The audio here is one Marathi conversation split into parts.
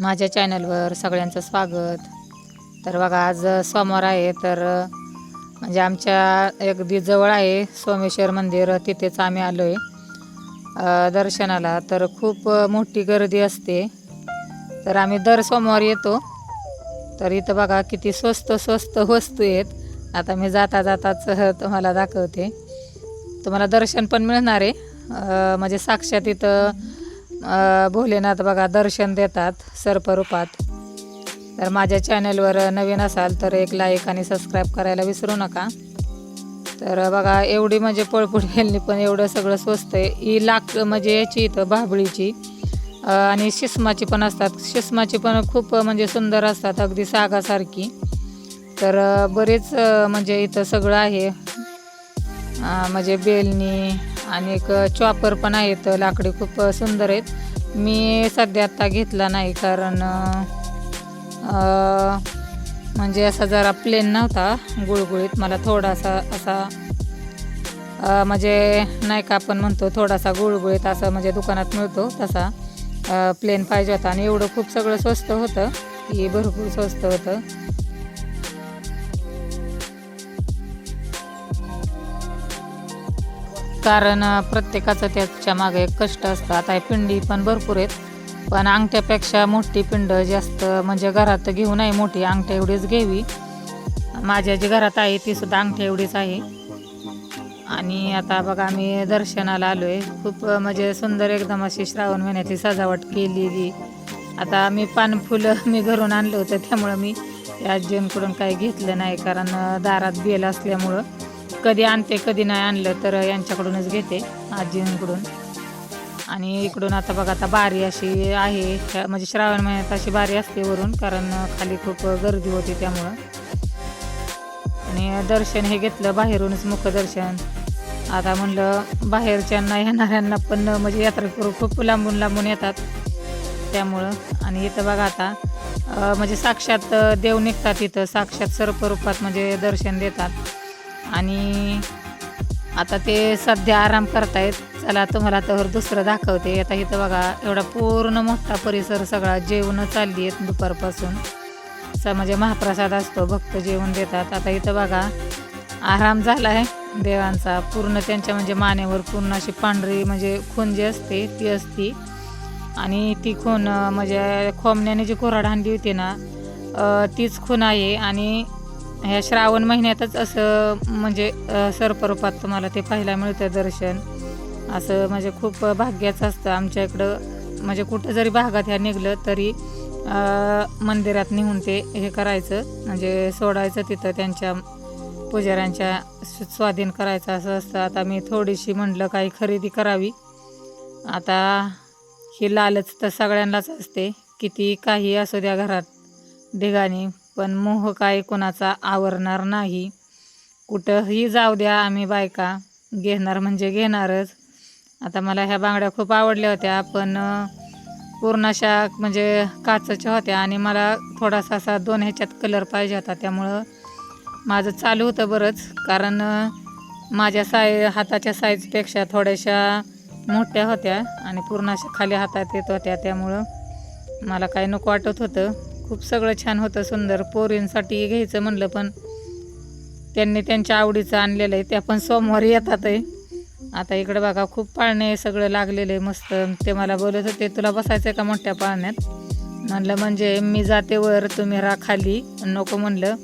माझ्या चॅनलवर सगळ्यांचं स्वागत. तर बघा आज सोमवार आहे तर म्हणजे आमच्या अगदी जवळ आहे सोमेश्वर मंदिर तिथेच आम्ही आलो आहे दर्शनाला. तर खूप मोठी गर्दी असते. तर आम्ही दर सोमवार येतो. तर इथं बघा किती स्वस्त स्वस्त वस्तू आहेत. आता मी जाता जाताच तुम्हाला दाखवते. तुम्हाला दर्शन पण मिळणार आहे. म्हणजे साक्षात इथं भोलेनाथ बघा दर्शन देतात सर्परूपात. तर माझ्या चॅनलवर नवीन असाल तर एक लाईक आणि सबस्क्राईब करायला विसरू नका. तर बघा एवढी म्हणजे पळपुट गेली पण एवढं सगळं स्वस्त आहे. ही लाक म्हणजे याची इथं भाबळीची आणि शिस्माची पण असतात. शिस्माची पण खूप म्हणजे सुंदर असतात अगदी सागासारखी. तर बरेच म्हणजे इथं सगळं आहे. म्हणजे बेलणी आणि एक चॉपर पण आहेत लाकडी खूप सुंदर आहेत. मी सध्या आत्ता घेतला नाही कारण म्हणजे असा जरा प्लेन नव्हता गुळगुळीत. मला थोडासा असा म्हणजे नाही का आपण म्हणतो थोडासा गुळगुळीत असं म्हणजे दुकानात मिळतो तसा प्लेन पाहिजे होता. आणि एवढं खूप सगळं स्वस्त होतं की भरपूर स्वस्त होतं. कारण प्रत्येकाचं त्याच्यामागे एक कष्ट असतं. आता हे पिंडी पण भरपूर आहेत. पण अंगठ्यापेक्षा मोठी पिंड जास्त म्हणजे घरात घेऊ नये मोठी अंगठ्या एवढीच घ्यावी. माझ्या जी घरात आहे ती सुद्धा अंगठ्या एवढीच आहे. आणि आता बघा आम्ही दर्शनाला आलो आहे खूप म्हणजे सुंदर एकदम अशी श्रावण महिन्याची सजावट केलेली. आता मी पानफुलं मी घरून आणलं होतं त्यामुळं मी या आजींकडून काही घेतलं नाही. कारण दारात बेल असल्यामुळं कधी आणते कधी नाही आणलं तर यांच्याकडूनच घेते आजींकडून. आणि इकडून आता बघा आता बारी अशी आहे. म्हणजे श्रावण महिन्यात अशी बारी असते वरून कारण खाली खूप गर्दी होती त्यामुळं. आणि दर्शन हे घेतलं बाहेरूनच मुखदर्शन आता म्हणलं बाहेरच्यांना येणाऱ्यांना पण म्हणजे यात्रा करू खूप लांबून लांबून येतात त्यामुळं. आणि इथं बघा आता म्हणजे साक्षात देव निघतात इथं साक्षात सर्परूपात म्हणजे दर्शन देतात. आणि आता ते सध्या आराम करतायत. चला तुम्हाला तर दुसरं दाखवते. आता इथं बघा एवढा पूर्ण मोठा परिसर सगळा जेवणं चालली आहेत दुपारपासून. स म्हणजे महाप्रसाद असतो भक्त जेवण देतात. आता इथं बघा आराम झाला आहे देवांचा. पूर्ण त्यांच्या म्हणजे मानेवर पूर्ण अशी पांढरी म्हणजे खून जी असते ती असती. आणि ती खून म्हणजे खोमण्याने जी कोराड हांडी होती ना तीच खून आहे. आणि ह्या श्रावण महिन्यातच असं म्हणजे अं, सर्परूपात तुम्हाला ते पाहायला मिळतं दर्शन. असं म्हणजे खूप भाग्याचं असतं आमच्या इकडं. म्हणजे कुठं जरी भागात ह्या निघलं तरी मंदिरात नेऊन ते हे करायचं. म्हणजे सोडायचं तिथं त्यांच्या पुजाऱ्यांच्या स्वाधीन करायचं असं असतं. आता मी थोडीशी म्हटलं काही खरेदी करावी. आता ही लालच तर सगळ्यांनाच असते. किती काही असू द्या घरात. ढिगाणी पण मोह काय कोणाचा आवरणार नाही. कुठंही जाऊ द्या आम्ही बायका. घेणार म्हणजे घेणारच. आता मला ह्या बांगड्या खूप आवडल्या होत्या पण पूर्ण अशा म्हणजे काचच्या होत्या आणि मला थोडासा असा दोन ह्याच्यात कलर पाहिजे होता. त्यामुळं माझं चालू होतं बरंच. कारण माझ्या साय हाताच्या साईजपेक्षा थोड्याशा मोठ्या होत्या आणि पूर्ण अशा खाली हातात येत होत्या. त्यामुळं मला काही नको वाटत होतं. खूप सगळं छान होतं सुंदर. पोरींसाठी घ्यायचं म्हणलं पण त्यांनी त्यांच्या आवडीचं आणलेलं आहे. त्या पण सोमवारी येतात आहे. आता इकडं बघा खूप पाळणे सगळं लागलेलं आहे मस्त. ते मला बोलत होते तुला बसायचं आहे का मोठ्या पाळण्यात? म्हणलं म्हणजे मी जाते वर तुम्ही राहा खाली. नको म्हणलं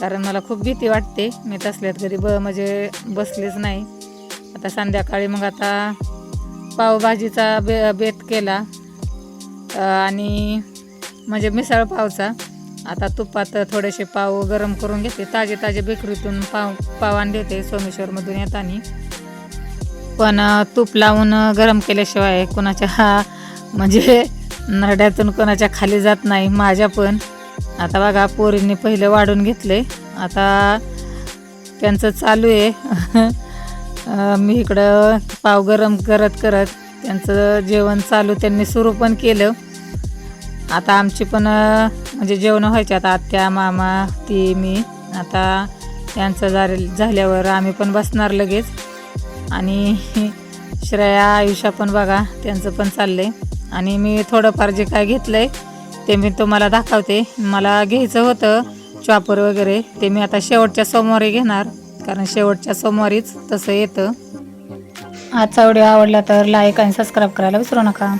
कारण मला खूप भीती वाटते. मी तसल्यात कधी ब म्हणजे बसलेच नाही. आता संध्याकाळी मग आता पावभाजीचा बे बेत केला. आणि म्हणजे मिसळ पावचा. आता तुपात थोडेसे पाव गरम करून घेते. ताजे ताजे बेकरीतून पाव पाव आणले होते सोमेश्वरमधून येताना. पण तूप लावून गरम केल्याशिवाय कोणाच्या हा म्हणजे नरड्यातून कोणाच्या खाली जात नाही माझ्या पण. आता बघा पोरींनी पहिले वाढून घेतले. आता त्यांचं चालू आहे. मी इकडं पाव गरम करत करत त्यांचं जेवण चालू त्यांनी सुरू पण केलं. आता आमची पण म्हणजे जेवण व्हायचे. आता आत्या मामा ती मी. आता यांचं झाले झाल्यावर आम्ही पण बसणार लगेच. आणि श्रेया आयुष्या पण बघा त्यांचं पण चाललंय. आणि मी थोडंफार जे काय घेतलंय आहे ते मी तुम्हाला दाखवते. मला घ्यायचं होतं चॉपर वगैरे ते मी आता शेवटच्या सोमवारी घेणार. कारण शेवटच्या सोमवारीच तसं येतं. आजचा व्हिडिओ आवडला तर लाईक आणि सबस्क्राईब करायला विसरू नका.